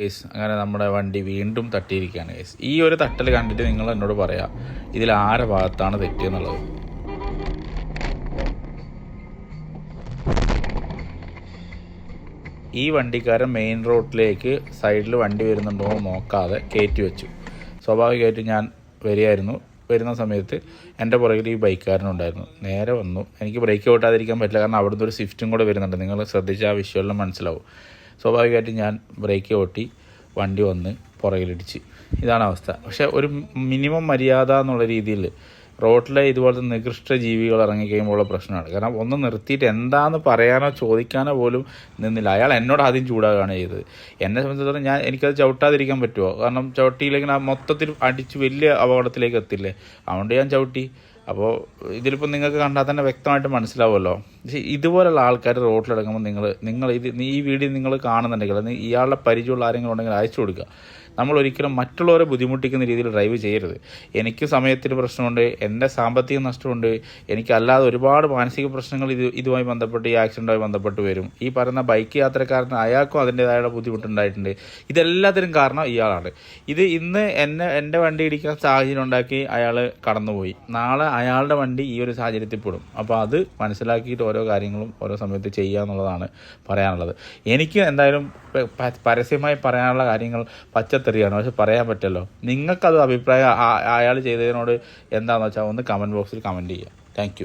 Case. അങ്ങനെ നമ്മുടെ വണ്ടി വീണ്ടും തട്ടിയിരിക്കുകയാണ് കേസ്. ഈ ഒരു തട്ടൽ കണ്ടിട്ട് നിങ്ങൾ എന്നോട് പറയാം ഇതിൽ ആരെ ഭാഗത്താണ് തെറ്റിയെന്നുള്ളത്? ഈ വണ്ടിക്കാരൻ മെയിൻ റോഡിലേക്ക് സൈഡിൽ വണ്ടി വരുന്നുണ്ടോ എന്ന് നോക്കാതെ കയറ്റി വെച്ചു. സ്വാഭാവികമായിട്ട് ഞാൻ വരികയായിരുന്നു. വരുന്ന സമയത്ത് എന്റെ പുറകിൽ ഈ ബൈക്കുകാരനുണ്ടായിരുന്നു നേരെ വന്നു. എനിക്ക് ബ്രേക്ക് ഓട്ടാതിരിക്കാൻ പറ്റില്ല. കാരണം അവിടുന്ന് ഒരു സ്വിഫ്റ്റും കൂടെ വരുന്നുണ്ട്. നിങ്ങൾ ശ്രദ്ധിച്ചാൽ ആ വിഷ്വലിൽ മനസ്സിലാവും. സ്വാഭാവികമായിട്ടും ഞാൻ ബ്രേക്ക് ഓട്ടി വണ്ടി വന്ന് പുറകിലിടിച്ച്. ഇതാണ് അവസ്ഥ. പക്ഷെ ഒരു മിനിമം മര്യാദ എന്നുള്ള രീതിയിൽ റോഡിലെ ഇതുപോലത്തെ നികൃഷ്ട ജീവികൾ ഇറങ്ങിക്കഴിയുമ്പോഴുള്ള പ്രശ്നമാണ്. കാരണം ഒന്ന് നിർത്തിയിട്ട് എന്താന്ന് പറയാനോ ചോദിക്കാനോ പോലും നിന്നില്ല. അയാൾ എന്നോട് ആദ്യം ചൂടാകുകയാണ് ചെയ്തത്. എന്നെ സംബന്ധിച്ചിടത്തോളം ഞാൻ എനിക്കത് ചവിട്ടാതിരിക്കാൻ പറ്റുമോ? കാരണം ചവിട്ടിയില്ലെങ്കിൽ ആ മൊത്തത്തിൽ അടിച്ച് വലിയ അപകടത്തിലേക്ക് എത്തില്ലേ? അതുകൊണ്ട് ഞാൻ ചവിട്ടി. അപ്പോൾ ഇതിലിപ്പോൾ നിങ്ങൾക്ക് കണ്ടാൽ തന്നെ വ്യക്തമായിട്ട് മനസ്സിലാവുമല്ലോ. പക്ഷേ ഇതുപോലുള്ള ആൾക്കാർ റോഡിലിറങ്ങുമ്പോൾ നിങ്ങൾ നിങ്ങൾ ഇത് ഈ വീഡിയോ നിങ്ങൾ കാണുന്നുണ്ടെങ്കിൽ ഇയാളുടെ പരിചയമുള്ള ആരെങ്കിലും ഉണ്ടെങ്കിൽ അയച്ചു കൊടുക്കുക. നമ്മൾ ഒരിക്കലും മറ്റുള്ളവരെ ബുദ്ധിമുട്ടിക്കുന്ന രീതിയിൽ ഡ്രൈവ് ചെയ്യരുത്. എനിക്ക് സമയത്തിന് പ്രശ്നമുണ്ട് എന്റെ സാമ്പത്തിക നഷ്ടമുണ്ട് എനിക്കല്ലാതെ ഒരുപാട് മാനസിക പ്രശ്നങ്ങൾ ഇത് ഇതുമായി ബന്ധപ്പെട്ട് ഈ ആക്സിഡന്റുമായി ബന്ധപ്പെട്ട് വരും. ഈ പറയുന്ന ബൈക്ക് യാത്രക്കാരന് അയാൾക്കും അതിന്റെതായ ബുദ്ധിമുട്ടുണ്ടായിട്ടുണ്ട്. ഇതെല്ലാത്തിനും കാരണം ഇയാളാണ്. ഇത് ഇന്ന് എന്നെ എന്റെ വണ്ടി ഇടിക്കുന്ന സാഹചര്യം ഉണ്ടാക്കി അയാൾ കടന്നുപോയി. നാളെ അയാളുടെ വണ്ടി ഈ ഒരു സാഹചര്യത്തിൽ പെടും. അപ്പോൾ അത് മനസ്സിലാക്കിയിട്ട് ഓരോ കാര്യങ്ങളും ഓരോ സമയത്ത് ചെയ്യുക എന്നുള്ളതാണ് പറയാനുള്ളത്. എനിക്ക് എന്തായാലും പരസ്യമായി പറയാനുള്ള കാര്യങ്ങൾ പച്ചത്തെറിയാണ് പക്ഷെ പറയാൻ പറ്റല്ലോ നിങ്ങൾക്കത് അഭിപ്രായം അയാൾ ചെയ്തതിനോട് എന്താണെന്ന് വെച്ചാൽ ഒന്ന് കമന്റ് ബോക്സിൽ കമന്റ് ചെയ്യുക. താങ്ക്